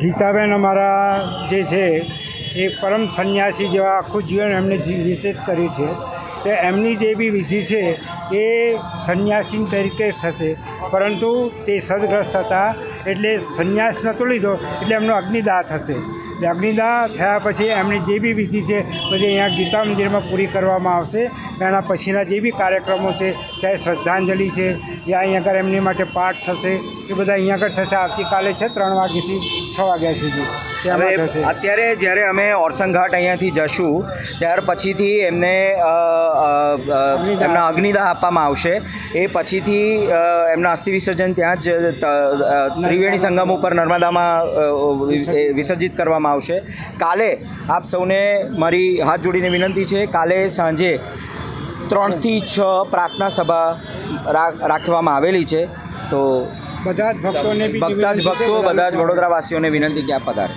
ગીતાબેન અમારા જે છે, એ પરમ સંન્યાસી જેવા આખું જીવન એમને વ્યતીત કર્યું છે. તે એમની જે બી વિધિ છે, એ સંન્યાસી તરીકે જ થશે. પરંતુ તે સદગ્રસ્ત હતા, એટલે સંન્યાસ નહોતો લીધો, એટલે એમનો અગ્નિદાહ થશે. અગ્નિદાહ થયા પછી એમની જે બી વિધિ છે બધી અહીંયા ગીતા મંદિરમાં પૂરી કરવામાં આવશે. એના પછીના જે બી કાર્યક્રમો છે ચાહે શ્રદ્ધાંજલિ છે યા અહીંયા આગળ એમની માટે પાઠ થશે એ બધા અહીંયા આગળ થશે. આવતીકાલે છે ત્રણ વાગ્યાથી છ વાગ્યા સુધી. અત્યારે જ્યારે અમે ઓરસંગ ઘાટ અહીંયાથી જશું ત્યાર પછીથી એમને એમના અગ્નિદાહ આપવામાં આવશે. એ પછીથી એમના અસ્થિ વિસર્જન ત્યાં જ ત્રિવેણી સંગમ ઉપર નર્મદામાં વિસર્જિત. કરવામાં આવશે. કાલે આપ સૌને મારી હાથ જોડીને વિનંતી છે કાલે સાંજે ત્રણથી છ પ્રાર્થના સભા રા- રાખવામાં આવેલી છે. તો બધા જ ભક્તોને બધા જ ભક્તો બધા જ વડોદરાવાસીઓને વિનંતી કે આપ પધારે.